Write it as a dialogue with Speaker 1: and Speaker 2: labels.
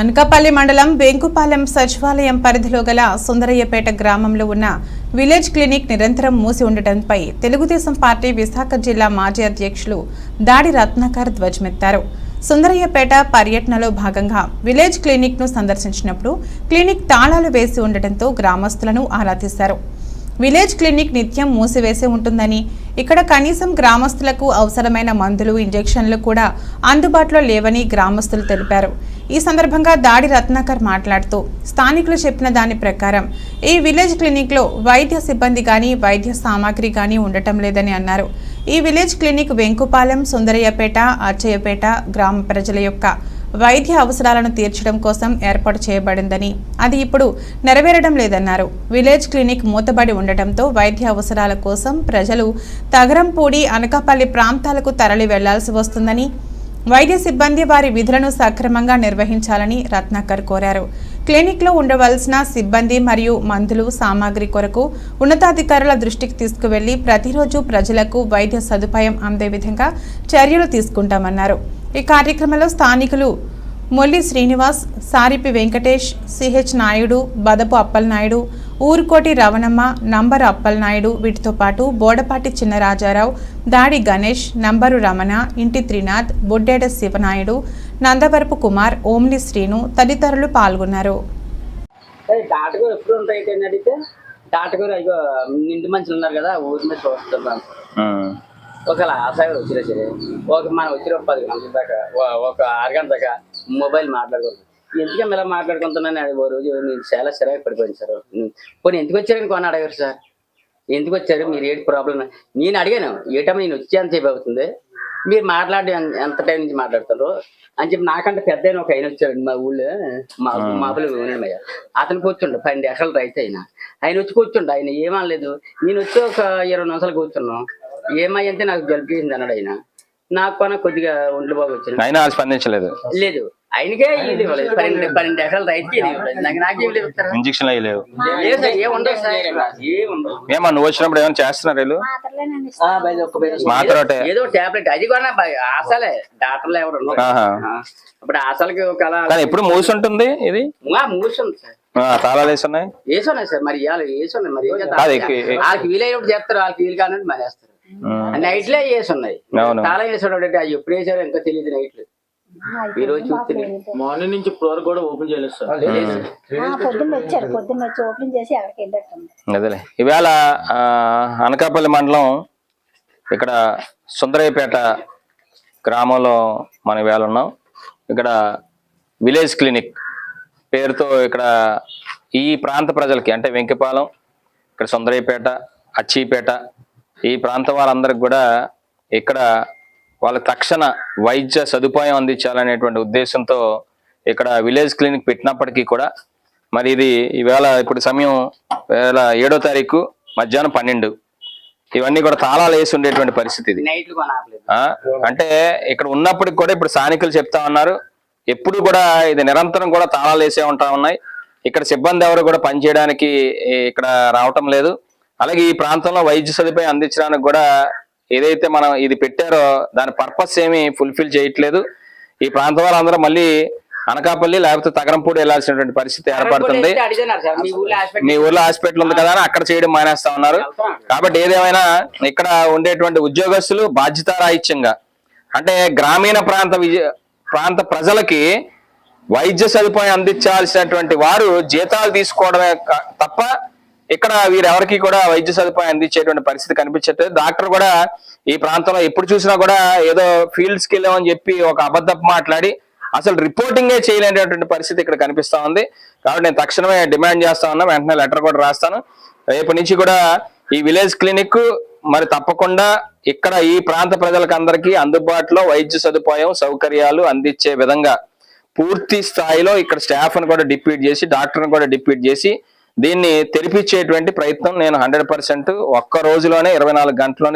Speaker 1: అనకాపల్లి మండలం వెంకుపాలెం సచివాలయం పరిధిలో గల సుందరయ్యపేట గ్రామంలో ఉన్న విలేజ్ క్లినిక్ నిరంతరం మూసి ఉండటంపై తెలుగుదేశం పార్టీ విశాఖ జిల్లా మాజీ అధ్యక్షులు దాడి రత్నాకర్ ధ్వజమెత్తారు. సుందరయ్యపేట పర్యటనలో భాగంగా విలేజ్ క్లినిక్ను సందర్శించినప్పుడు క్లినిక్ తాళాలు వేసి ఉండటంతో గ్రామస్తులను ఆరా తీశారు విలేజ్ క్లినిక్ నిత్యం మూసివేసి ఉంటుందని. ఇక్కడ కనీసం గ్రామస్తులకు అవసరమైన మందులు ఇంజెక్షన్లు కూడా అందుబాటులో లేవని గ్రామస్తులు తెలిపారు. ఈ సందర్భంగా దాడి రత్నాకర్ మాట్లాడుతూ స్థానికులు చెప్పిన దాని ప్రకారం ఈ విలేజ్ క్లినిక్లో వైద్య సిబ్బంది కానీ వైద్య సామాగ్రి కానీ ఉండటం లేదని అన్నారు. ఈ విలేజ్ క్లినిక్ వెంకుపాలెం సుందరయ్యపేట అచ్చయ్యపేట గ్రామ ప్రజల యొక్క వైద్య అవసరాలను తీర్చడం కోసం ఏర్పాటు చేయబడిందని. అది ఇప్పుడు నెరవేరడం లేదన్నారు. విలేజ్ క్లినిక్ మూతబడి ఉండటంతో వైద్య అవసరాల కోసం ప్రజలు తగరంపూడి అనకాపల్లి ప్రాంతాలకు తరలి వెళ్ళాల్సి వస్తుందని వైద్య సిబ్బంది వారి విధులను సక్రమంగా నిర్వహించాలని రత్నాకర్ కోరారు. క్లినిక్లో ఉండవలసిన సిబ్బంది మరియు మందులు సామాగ్రి కొరకు ఉన్నతాధికారుల దృష్టికి తీసుకువెళ్ళి ప్రతిరోజు ప్రజలకు వైద్య సదుపాయం అందే విధంగా చర్యలు తీసుకుంటామన్నారు. ఈ కార్యక్రమంలో స్థానికులు మొల్లి శ్రీనివాస్ సారిపి వెంకటేష్ సిహెచ్ నాయుడు బదపు అప్పలనాయుడు ఊరుకోటి రవణమ్మ నంబరు అప్పలనాయుడు వీటితో పాటు బోడపాటి చిన్నరాజారావు దాడి గణేష్ నంబరు రమణ ఇంటి త్రినాథ్ బొడ్డేడ శివనాయుడు నందవరపు కుమార్ ఓమ్లి శ్రీను తదితరులు పాల్గొన్నారు.
Speaker 2: అదే ఎప్పుడు ఉంటాయి అడిగితే? డాటకూర అయ్యో నిండు మనుషులు ఉన్నారు కదా ఊరి మీద చూస్తున్నాను ఒకవేళ ఆశగా వచ్చినా సరే ఒక మనం వచ్చిన పది గంటల దాకా ఒక ఆరు గంటల దాకా మొబైల్ మాట్లాడుకుంటాం. ఎందుకని ఇలా మాట్లాడుకుంటున్నాను? అది ఓ రోజు నేను చాలా చిరాకు పడిపోయింది సార్. పోనీ ఎందుకు వచ్చారని కొన అడగారు సార్. ఎందుకు వచ్చారు? మీరు ఏంటి ప్రాబ్లం నేను అడిగాను ఏటమ్మా నేను వచ్చి ఎంతసేపు అవుతుంది. మీరు మాట్లాడి ఎంత టైం నుంచి మాట్లాడుతారు అని చెప్పి నాకంటే పెద్ద ఒక ఆయన వచ్చాడు మా ఊళ్ళో. మా మాపులు ఉన్నాడయ్య అతను కూర్చుండు పన్నెండు ఎకరాలు రైతు అయినా. ఆయన వచ్చి కూర్చుండు ఆయన ఏమనలేదు. నేను వచ్చి ఒక ఇరవై నిమిషాలు కూర్చున్నాం. ఏమయ్యంటే నాకు జలుబు చేసింది అన్నాడు ఆయన. నాకు కొన కొద్దిగా ఒంట్లో బాగా వచ్చింది.
Speaker 3: అయినా వాళ్ళు స్పందించలేదు.
Speaker 2: లేదు. ఆయనకే ఇది ఇవ్వలేదు పన్నెండు పన్నెండు ఎకరాలు రైతుకి ఇది ఇవ్వలేదు నాకు నాకేం లేదు?
Speaker 3: ఇంజక్షన్ లేవు.
Speaker 2: లేదు సార్ ఏం ఉండదు సార్. ఏం ఉండదు
Speaker 3: ఏమా నువ్వు వచ్చినప్పుడు ఏమైనా చేస్తున్నారు వీళ్ళు?
Speaker 2: ఆ, బయట ఒక్క బయట
Speaker 3: మాత్రం ఒకటే.
Speaker 2: ఏదో టాబ్లెట్. అది కూడా బ- ఆశలే. డాక్టర్లు ఎవరు ఉండరు.
Speaker 3: ఆహా.
Speaker 2: ఆ, ఇప్పుడు ఆశలకి ఒక అలా
Speaker 3: కానీ ఎప్పుడు మూసి ఉంటుంది ఇది?
Speaker 2: ఆ, మూసింది సార్.
Speaker 3: ఆ, తాళాలు వేసి ఉన్నాయి?
Speaker 2: వేసున్నాయి సార్. మరి ఇవాళ వేసున్నాయి మరి ఏం చేద్దాం?
Speaker 3: కాదు, ఎక్కి-
Speaker 2: వాళ్ళకి వీలైనప్పుడు చేస్తారు. వాళ్ళకి వీలు కానట్టు మరి వేస్తారు. నైట్ లే వేసున్నాయి
Speaker 3: అవును.
Speaker 2: తాళం వేసాడు అది ఎప్పుడు వేసారో ఇంకా తెలియదు నైట్ ఈ రోజు చూస్తే
Speaker 4: మార్నింగ్ నుంచి ఇప్పుడు వరకు కూడా ఓపెన్ చేయలేదు సార్.
Speaker 5: ఆ, పొద్దున్న వచ్చారు పొద్దున్న వచ్చి ఓపెన్ చేసి అక్కడికి వెళ్ళట్టుంది
Speaker 3: అదేలే. ఇవాళ అనకాపల్లి మండలం ఇక్కడ సుందరయ్యపేట గ్రామంలో మనం ఇవాళ ఉన్నాం. ఇక్కడ విలేజ్ క్లినిక్ పేరుతో ఇక్కడ ఈ ప్రాంత ప్రజలకి అంటే వెంకిపాలెం ఇక్కడ సుందరయ్యపేట అచ్చీపేట ఈ ప్రాంతం వాళ్ళందరికి కూడా ఇక్కడ వాళ్ళ తక్షణ వైద్య సదుపాయం అందించాలనేటువంటి ఉద్దేశంతో ఇక్కడ విలేజ్ క్లినిక్ పెట్టినప్పటికీ కూడా మరి ఇది ఈవేళ ఇప్పుడు సమయం వేళ ఏడో తారీఖు మధ్యాహ్నం పన్నెండు. ఇవన్నీ కూడా తాళాలు వేసి ఉండేటువంటి పరిస్థితి ఇది. అంటే ఇక్కడ ఉన్నప్పటికి కూడా ఇప్పుడు స్థానికులు చెప్తా ఉన్నారు. ఎప్పుడు కూడా ఇది నిరంతరం కూడా తాళాలు వేసే ఉంటా ఉన్నాయి. ఇక్కడ సిబ్బంది ఎవరు కూడా పనిచేయడానికి ఇక్కడ రావటం లేదు. అలాగే ఈ ప్రాంతంలో వైద్య సదుపాయం అందించడానికి కూడా ఏదైతే మనం ఇది పెట్టారో దాని పర్పస్ ఏమి ఫుల్ఫిల్ చేయట్లేదు. ఈ ప్రాంతం వాళ్ళందరూ మళ్ళీ అనకాపల్లి లేకపోతే తగరంపూడి వెళ్ళాల్సినటువంటి పరిస్థితి ఏర్పడుతుంది.
Speaker 2: మీ
Speaker 3: ఊర్లో హాస్పిటల్ ఉంది కదా అని అక్కడ చేయడం మానేస్తా ఉన్నారు. కాబట్టి ఏదేమైనా ఇక్కడ ఉండేటువంటి ఉద్యోగస్తులు బాధ్యతారాహిత్యంగా అంటే గ్రామీణ ప్రాంత ప్రాంత ప్రజలకి వైద్య సదుపాయం అందించాల్సినటువంటి వారు జీతాలు తీసుకోవడమే తప్ప ఇక్కడ వీరెవరికి కూడా వైద్య సదుపాయం అందించేటువంటి పరిస్థితి కనిపించట్లేదు. డాక్టర్ కూడా ఈ ప్రాంతంలో ఎప్పుడు చూసినా కూడా ఏదో ఫీల్డ్స్కి వెళ్ళామని చెప్పి ఒక అబద్ధపు మాట్లాడి అసలు రిపోర్టింగే చేయలేనటువంటి పరిస్థితి ఇక్కడ కనిపిస్తా ఉంది. కాబట్టి నేను తక్షణమే డిమాండ్ చేస్తా ఉన్నా వెంటనే లెటర్ కూడా రాస్తాను. రేపు నుంచి కూడా ఈ విలేజ్ క్లినిక్ మరి తప్పకుండా ఇక్కడ ఈ ప్రాంత ప్రజలకు అందరికీ అందుబాటులో వైద్య సదుపాయం సౌకర్యాలు అందించే విధంగా పూర్తి స్థాయిలో ఇక్కడ స్టాఫ్ను కూడా డిప్యూట్ చేసి డాక్టర్ని కూడా డిప్యూట్ చేసి దీన్ని తెరిపించేటువంటి ప్రయత్నం నేను హండ్రెడ్ పర్సెంట్ ఒక్క రోజులోనే ఇరవై నాలుగు గంటల్లోనే